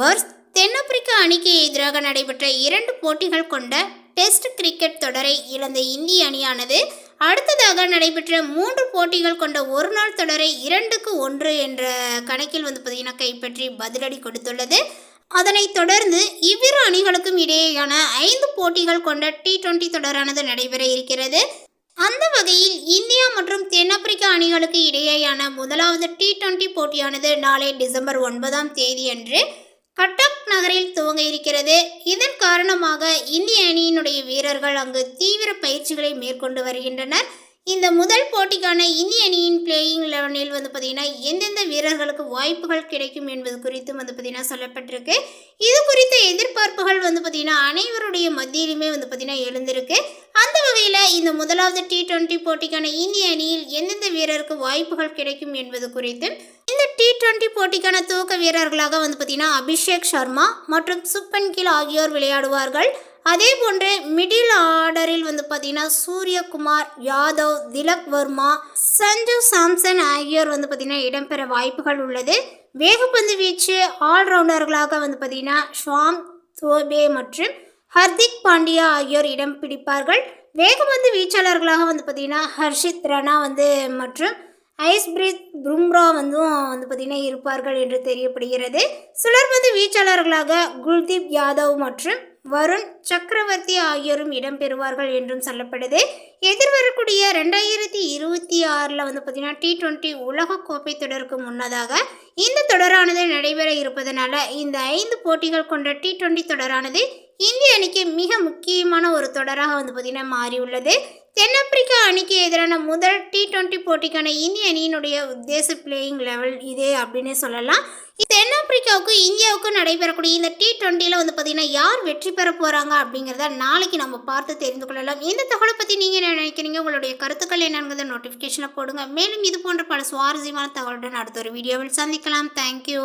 Reverse தென்னாப்பிரிக்க அணிக்கு எதிராக நடைபெற்ற இரண்டு போட்டிகள் கொண்ட டெஸ்ட் கிரிக்கெட் தொடரை இழந்த இந்திய அணியானது அடுத்ததாக நடைபெற்ற மூன்று போட்டிகள் கொண்ட ஒரு நாள் தொடரை இரண்டுக்கு ஒன்று என்ற கணக்கில் வந்து பார்த்தீங்கன்னா கைப்பற்றி பதிலடி கொடுத்துள்ளது. அதனைத் தொடர்ந்து இவ்விரு அணிகளுக்கும் இடையேயான ஐந்து போட்டிகள் கொண்ட டி டுவெண்டி தொடரானது நடைபெற இருக்கிறது. அந்த வகையில் இந்தியா மற்றும் தென்னாப்பிரிக்க அணிகளுக்கு இடையேயான முதலாவது டி டுவெண்டி போட்டியானது நாளை டிசம்பர் ஒன்பதாம் தேதியன்று கட்டக் நகரில் துவங்க இருக்கிறது. இதன் காரணமாக இந்திய அணியினுடைய வீரர்கள் அங்கு தீவிர பயிற்சிகளை மேற்கொண்டு வருகின்றனர். இந்த முதல் போட்டிக்கான இந்திய அணியின் பிளேயிங் லெவனில் வந்து பார்த்திங்கன்னா எந்தெந்த வீரர்களுக்கு வாய்ப்புகள் கிடைக்கும் என்பது குறித்தும் வந்து பார்த்திங்கன்னா சொல்லப்பட்டிருக்கு. இது குறித்த எதிர்பார்ப்புகள் வந்து பார்த்திங்கன்னா அனைவருடைய மத்தியிலுமே வந்து பார்த்திங்கன்னா எழுந்திருக்கு. அந்த வகையில் இந்த முதலாவது டி டுவெண்ட்டி போட்டிக்கான இந்திய அணியில் எந்தெந்த வீரருக்கு வாய்ப்புகள் கிடைக்கும் என்பது குறித்து இந்த டி டுவெண்ட்டி போட்டிக்கான துவக்க வீரர்களாக வந்து பார்த்திங்கன்னா அபிஷேக் சர்மா மற்றும் சுப்பன் கில் ஆகியோர் விளையாடுவார்கள். அதே போன்று மிடில் ஆர்டரில் வந்து பார்த்தீங்கன்னா சூரியகுமார் யாதவ் திலக் வர்மா சஞ்சு சாம்சன் ஆகியோர் வந்து பார்த்தீங்கன்னா இடம்பெற வாய்ப்புகள் உள்ளது. வேகப்பந்து வீச்சு ஆல்ரவுண்டர்களாக வந்து பார்த்தீங்கன்னா ஷாம் தோபே மற்றும் ஹர்திக் பாண்டியா ஆகியோர் இடம் பிடிப்பார்கள். வேகப்பந்து வீச்சாளர்களாக வந்து பார்த்தீங்கன்னா ஹர்ஷித் ரனா வந்து மற்றும் ஐஸ்பிரித் பும்ரா வந்தும் வந்து பார்த்திங்கன்னா இருப்பார்கள் என்று தெரியப்படுகிறது. சுழற்பந்து வீச்சாளர்களாக குல்தீப் யாதவ் மற்றும் வருண் சக்கரவர்த்தி ஆகியோரும் இடம்பெறுவார்கள் என்றும் சொல்லப்படுது. எதிர்வரக்கூடிய ரெண்டாயிரத்தி இருபத்தி ஆறில் வந்து பார்த்திங்கன்னா டி டுவெண்ட்டி உலகக்கோப்பை தொடருக்கு முன்னதாக இந்த தொடரானது நடைபெற இருப்பதனால இந்த ஐந்து போட்டிகள் கொண்ட டி டுவெண்ட்டி தொடரானது இந்திய அணிக்கு மிக முக்கியமான ஒரு தொடராக வந்து பார்த்திங்கன்னா மாறியுள்ளது. தென்னாப்பிரிக்கா அணிக்கு எதிரான முதல் டி டுவெண்ட்டி போட்டிக்கான இந்திய அணியினுடைய உத்தேச பிளேயிங் லெவல் இதே அப்படின்னு சொல்லலாம். தென்னாப்பிரிக்காவுக்கும் இந்தியாவுக்கும் நடைபெறக்கூடிய இந்த டி டுவெண்ட்டியில் வந்து பார்த்திங்கன்னா யார் வெற்றி பெற போகிறாங்க அப்படிங்கிறத நாளைக்கு நம்ம பார்த்து தெரிந்து கொள்ளலாம். இந்த தகவலை பற்றி நீங்கள் என்ன நினைக்கிறீங்க? உங்களுடைய கருத்துக்கள் என்னங்கிறத நோட்டிஃபிகேஷனில் போடுங்க. மேலும் இது போன்ற பல சுவாரஸ்யமான தகவலுடன் அடுத்த ஒரு வீடியோவில் சந்திக்கலாம். தேங்க்யூ